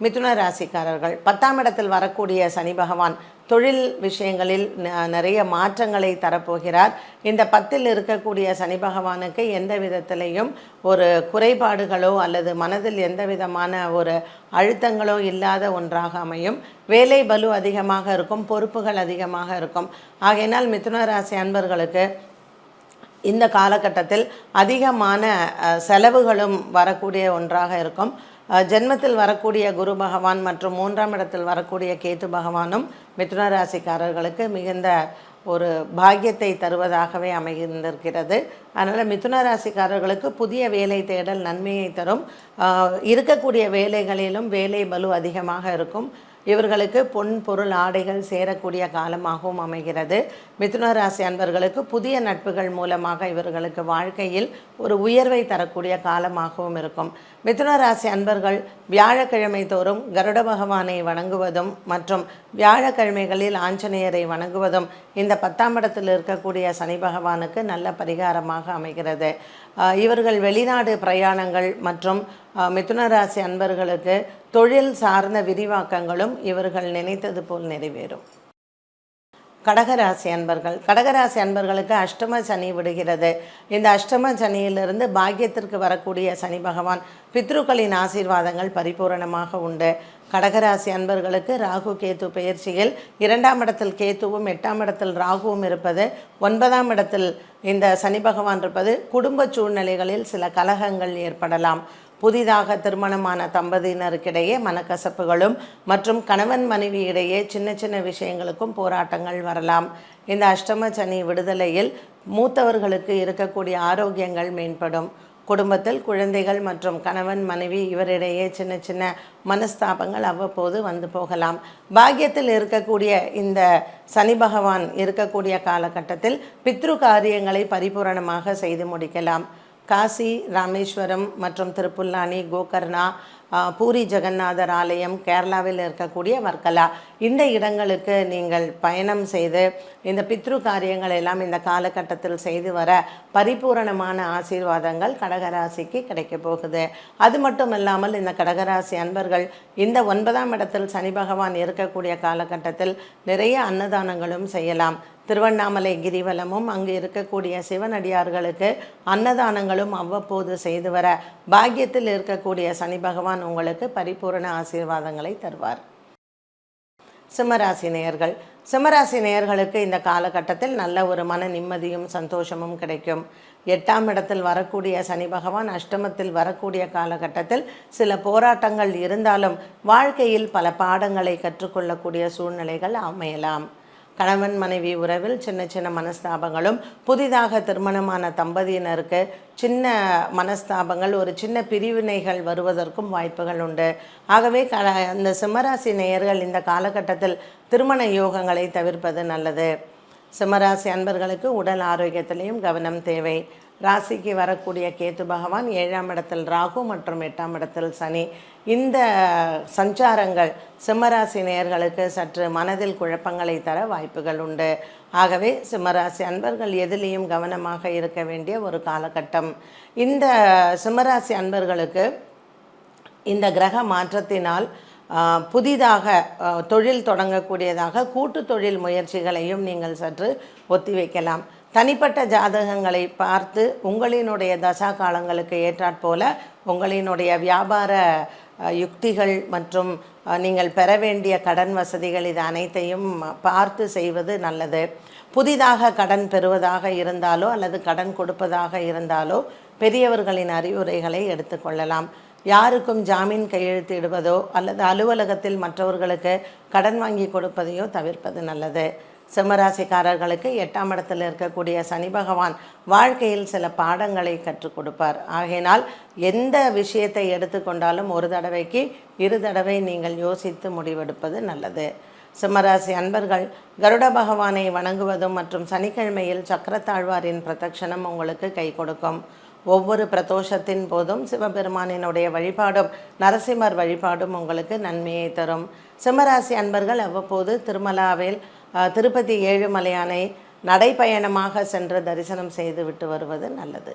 மிதுன ராசிக்காரர்கள். பத்தாம் இடத்தில் வரக்கூடிய சனி பகவான் தொழில் விஷயங்களில் ந- நிறைய மாற்றங்களை தரப்போகிறார். இந்த பத்தில் இருக்கக்கூடிய சனி பகவானுக்கு எந்த விதத்திலையும் ஒரு குறைபாடுகளோ அல்லது மனதில் எந்த விதமான ஒரு அழுத்தங்களோ இல்லாத ஒன்றாக அமையும். வேலை பலு அதிகமாக இருக்கும் பொறுப்புகள் அதிகமாக இருக்கும். ஆகையினால் மிதுன ராசி அன்பர்களுக்கு இந்த காலகட்டத்தில் அதிகமான செலவுகளும் வரக்கூடிய ஒன்றாக இருக்கும். ஜென்மத்தில் வரக்கூடிய குரு பகவான் மற்றும் மூன்றாம் இடத்தில் வரக்கூடிய கேத்து பகவானும் மிதுன ராசிக்காரர்களுக்கு மிகுந்த ஒரு பாக்கியத்தை தருவதாகவே அமைந்திருக்கிறது. அதனால் மிதுன ராசிக்காரர்களுக்கு புதிய வேலை தேடல் நன்மையை தரும். இருக்கக்கூடிய வேலைகளிலும் வேலை பலு அதிகமாக இருக்கும். இவர்களுக்கு பொன் பொருள் ஆடைகள் சேரக்கூடிய காலமாகவும் அமைகிறது. மிதுன ராசி அன்பர்களுக்கு புதிய நட்புகள் மூலமாக இவர்களுக்கு வாழ்க்கையில் ஒரு உயர்வை தரக்கூடிய காலமாகவும் இருக்கும். மிதுன ராசி அன்பர்கள் வியாழக்கிழமை தோறும் கருட பகவானை வணங்குவதும் மற்றும் வியாழக்கிழமைகளில் ஆஞ்சநேயரை வணங்குவதும் இந்த பத்தாம் இடத்தில் இருக்கக்கூடிய சனி பகவானுக்கு நல்ல பரிகாரமாக அமைகிறது. இவர்கள் வெளிநாடு பிரயாணங்கள் மற்றும் மிதுன ராசி அன்பர்களுக்கு தொழில் சார்ந்த விரிவாக்கங்களும் இவர்கள் நினைத்தது போல் நிறைவேறும். கடகராசி அன்பர்கள் கடகராசி அன்பர்களுக்கு அஷ்டம சனி விடுகிறது. இந்த அஷ்டம சனியிலிருந்து பாக்கியத்திற்கு வரக்கூடிய சனி பகவான் பித்ருக்களின் ஆசீர்வாதங்கள் பரிபூரணமாக உண்டு. கடகராசி அன்பர்களுக்கு ராகு கேத்து பெயர்ச்சியில் இரண்டாம் இடத்தில் கேத்துவும் எட்டாம் இடத்தில் ராகுவும் இருப்பது. ஒன்பதாம் இடத்தில் இந்த சனி பகவான் இருப்பது. குடும்ப சூழ்நிலைகளில் சில கலகங்கள் ஏற்படலாம். புதிதாக திருமணமான தம்பதியினருக்கிடையே மனக்கசப்புகளும் மற்றும் கணவன் மனைவி இடையே சின்ன சின்ன விஷயங்களுக்கும் போராட்டங்கள் வரலாம். இந்த அஷ்டம சனி விடுதலையில் மூத்தவர்களுக்கு இருக்கக்கூடிய ஆரோக்கியங்கள் மேம்படும். குடும்பத்தில் குழந்தைகள் மற்றும் கணவன் மனைவி இவரிடையே சின்ன சின்ன மனஸ்தாபங்கள் அவ்வப்போது வந்து போகலாம். பாக்கியத்தில் இருக்கக்கூடிய இந்த சனி பகவான் இருக்கக்கூடிய காலகட்டத்தில் பித்ரு காரியங்களை பரிபூரணமாக செய்து முடிக்கலாம். காசி ராமேஸ்வரம் மற்றும் திருப்புல்லானி கோகர்ணா பூரி ஜெகநாதர் ஆலயம் கேரளாவில் இருக்கக்கூடிய வர்க்கலா. இந்த இடங்களுக்கு நீங்கள் பயணம் செய்து இந்த பித்ரு காரியங்கள் எல்லாம் இந்த காலகட்டத்தில் செய்து வர பரிபூரணமான ஆசீர்வாதங்கள் கடகராசிக்கு கிடைக்க போகுது. அது மட்டும் இல்லாமல் இந்த கடகராசி அன்பர்கள் இந்த ஒன்பதாம் இடத்தில் சனி பகவான் இருக்கக்கூடிய காலகட்டத்தில் நிறைய அன்னதானங்களும் செய்யலாம். திருவண்ணாமலை கிரிவலமும் அங்கு இருக்கக்கூடிய சிவனடியார்களுக்கு அன்னதானங்களும் அவ்வப்போது செய்து வர பாக்கியத்தில் இருக்கக்கூடிய சனி பகவான் உங்களுக்கு பரிபூரண ஆசீர்வாதங்களை தருவார். சிம்மராசி நேயர்கள் சிம்மராசி நேயர்களுக்கு இந்த காலகட்டத்தில் நல்ல ஒரு மன நிம்மதியும் சந்தோஷமும் கிடைக்கும். எட்டாம் இடத்தில் வரக்கூடிய சனி பகவான் அஷ்டமத்தில் வரக்கூடிய காலகட்டத்தில் சில போராட்டங்கள் இருந்தாலும் வாழ்க்கையில் பல பாடங்களை கற்றுக்கொள்ளக்கூடிய சூழ்நிலைகள் அமையலாம். கணவன் மனைவி உறவில் சின்ன சின்ன மனஸ்தாபங்களும் புதிதாக திருமணமான தம்பதியினருக்கு சின்ன மனஸ்தாபங்கள் ஒரு சின்ன பிரிவினைகள் வருவதற்கும் வாய்ப்புகள் உண்டு. ஆகவே க இந்த சிம்மராசி நேயர்கள் இந்த காலகட்டத்தில் திருமண யோகங்களை தவிர்ப்பது நல்லது. சிம்மராசி அன்பர்களுக்கு உடல் ஆரோக்கியத்திலையும் கவனம் தேவை. ராசிக்கு வரக்கூடிய கேத்து பகவான் ஏழாம் இடத்தில் ராகு மற்றும் எட்டாம் இடத்தில் சனி. இந்த சஞ்சாரங்கள் சிம்மராசி நேயர்களுக்கு சற்று மனதில் குழப்பங்களை தர வாய்ப்புகள் உண்டு. ஆகவே சிம்மராசி அன்பர்கள் எதிலையும் கவனமாக இருக்க வேண்டிய ஒரு காலகட்டம். இந்த சிம்மராசி அன்பர்களுக்கு இந்த கிரக மாற்றத்தினால் புதிதாக தொழில் தொடங்கக்கூடியதாக கூட்டு தொழில் முயற்சிகளையும் நீங்கள் சற்று ஒத்திவைக்கலாம். தனிப்பட்ட ஜாதகங்களை பார்த்து உங்களினுடைய தசா காலங்களுக்கு ஏற்றாற்போல உங்களினுடைய வியாபார யுக்திகள் மற்றும் நீங்கள் பெற வேண்டிய கடன் வசதிகள் இது அனைத்தையும் பார்த்து செய்வது நல்லது. புதிதாக கடன் பெறுவதாக இருந்தாலோ அல்லது கடன் கொடுப்பதாக இருந்தாலோ பெரியவர்களின் அறிவுரைகளை எடுத்துக்கொள்ளலாம் யாருக்கும் ஜாமீன் கையெழுத்திடுவதோ அல்லது அலுவலகத்தில் மற்றவர்களுக்கு கடன் வாங்கி கொடுப்பதையோ தவிர்ப்பது நல்லது. சிம்மராசிக்காரர்களுக்கு எட்டாம் இடத்தில் இருக்கக்கூடிய சனி பகவான் வாழ்க்கையில் சில பாடங்களை கற்றுக் கொடுப்பார். ஆகையினால் எந்த விஷயத்தை எடுத்துக்கொண்டாலும் ஒரு தடவைக்கு இரு தடவை நீங்கள் யோசித்து முடிவெடுப்பது நல்லது. சிம்மராசி அன்பர்கள் கருட பகவானை வணங்குவதும் மற்றும் சனிக்கிழமையில் சக்கரத்தாழ்வாரின் பிரதட்சணம் உங்களுக்கு கை கொடுக்கும். ஒவ்வொரு பிரதோஷத்தின் போதும் சிவபெருமானினுடைய வழிபாடும் நரசிம்மர் வழிபாடும் உங்களுக்கு நன்மையை தரும். சிம்மராசி அன்பர்கள் அவ்வப்போது திருமலாவில் திருப்பதி ஏழுமலையானை நடைப்பயணமாக சென்று தரிசனம் செய்து விட்டு வருவது நல்லது.